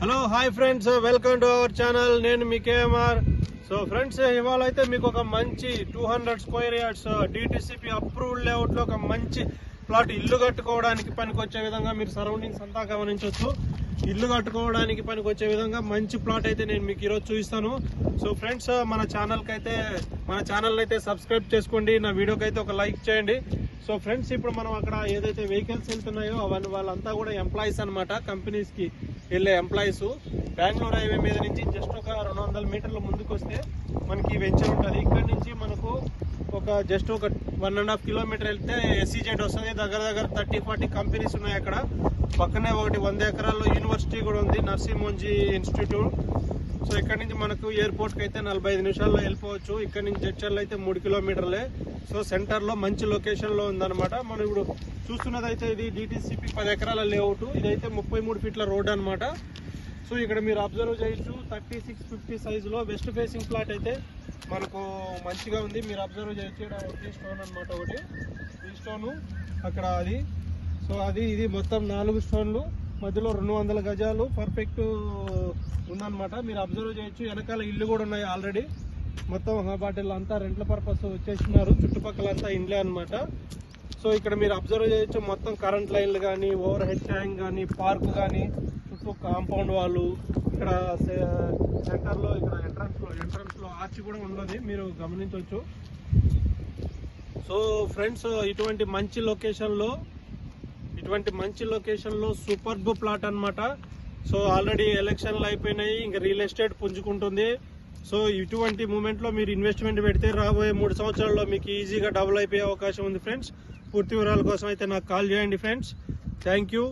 Hello hi friends welcome to our channel నేను మీ KMR. So friends ఇవాళ అయితే మీకు ఒక మంచి two hundred square yards DTCP approved లేఅవుట్లో ఒక మంచి ప్లాట్ ఇల్లు కట్టుకోవడానికి పనికొచ్చే విధంగా మీరు సరౌండింగ్స్ అంతా గమనించవచ్చు ఇల్లు కట్టుకోవడానికి పనికొచ్చే విధంగా మంచి ప్లాట్ అయితే నేను మీకు ఈరోజు చూపిస్తాను. సో ఫ్రెండ్స్ uh, మన ఛానల్కి అయితే మన ఛానల్ అయితే సబ్స్క్రైబ్ చేసుకోండి. నా వీడియోకి అయితే ఒక లైక్ చేయండి. సో ఫ్రెండ్స్ ఇప్పుడు మనం అక్కడ ఏదైతే వెహికల్స్ వెళ్తున్నాయో అవన్నీ వాళ్ళంతా కూడా ఎంప్లాయీస్ అనమాట కంపెనీస్కి వెళ్ళే ఎంప్లాయీస్ బెంగళూరు హైవే మీద నుంచి జస్ట్ ఒక రెండు వందల మీటర్ల ముందుకు వస్తే మనకి వెంచర్ ఉంటుంది. ఇక్కడ నుంచి మనకు ఒక జస్ట్ ఒక వన్ అండ్ హాఫ్ కిలోమీటర్ వెళ్తే ఎస్సీజెడ్ వస్తుంది. దగ్గర దగ్గర థర్టీ ఫార్టీ కంపెనీస్ ఉన్నాయి అక్కడ. పక్కనే ఒకటి వంద ఎకరాల్లో యూనివర్సిటీ కూడా ఉంది. నర్సింహోంజీ ఇన్స్టిట్యూట్ సో ఇక్కడ నుంచి మనకు ఎయిర్పోర్ట్కి అయితే నలభై ఐదు నిమిషాల్లో వెళ్ళిపోవచ్చు. ఇక్కడ నుంచి జడ్చర్లు అయితే మూడు కిలోమీటర్లే. సో సెంటర్లో మంచి లొకేషన్లో ఉందన్నమాట. మనం ఇప్పుడు చూస్తున్నది అయితే ఇది డిటిసిపి పది ఎకరాల లేఅవుట్ ఇదైతే ముప్పై మూడు ఫీట్ల రోడ్ అన్నమాట. సో ఇక్కడ మీరు అబ్జర్వ్ చేయొచ్చు. థర్టీ సిక్స్ ఫిఫ్టీ సైజులో వెస్ట్ ఫేసింగ్ ప్లాట్ అయితే మనకు మంచిగా ఉంది. మీరు అబ్జర్వ్ చేయొచ్చు. ఇక్కడ ఒకటి స్టోన్ అనమాట ఒకటి. ఈ స్టోను అక్కడ అది. సో అది ఇది మొత్తం నాలుగు స్టోన్లు మధ్యలో రెండు వందల గజాలు పర్ఫెక్ట్ ఉందన్నమాట. మీరు అబ్జర్వ్ చేయొచ్చు. వెనకాల ఇల్లు కూడా ఉన్నాయి ఆల్రెడీ మొత్తం బాటిల్ అంతా రెంట్ల పర్పస్ వచ్చేసినారు. చుట్టుపక్కల అంతా ఇండ్లే అనమాట సో ఇక్కడ మీరు అబ్జర్వ్ చేయొచ్చు. మొత్తం కరెంట్ లైన్లు కానీ ఓవర్ హెడ్ ట్యాంక్ కానీ పార్క్ కానీ చుట్టూ కాంపౌండ్ వాళ్ళు ఇక్కడ సెంటర్లో ఇక్కడ ఎంట్రన్స్లో ఎంట్రన్స్లో ఆర్చి కూడా ఉన్నది. మీరు గమనించవచ్చు సో ఫ్రెండ్స్ ఇటువంటి మంచి లొకేషన్లో ఇటువంటి మంచి లొకేషన్లో సూపర్బ్ ప్లాట్ అనమాట సో ఆల్రెడీ ఎలక్షన్లు అయిపోయినాయి ఇంకా రియల్ ఎస్టేట్ పుంజుకుంటుంది. సో ఇటువంటి మూమెంట్లో మీరు ఇన్వెస్ట్మెంట్ పెడితే రాబోయే మూడు సంవత్సరాల్లో మీకు ఈజీగా డబుల్ అయిపోయే అవకాశం ఉంది ఫ్రెండ్స్ పూర్తి వివరాల కోసం అయితే నాకు కాల్ చేయండి ఫ్రెండ్స్ థ్యాంక్ యూ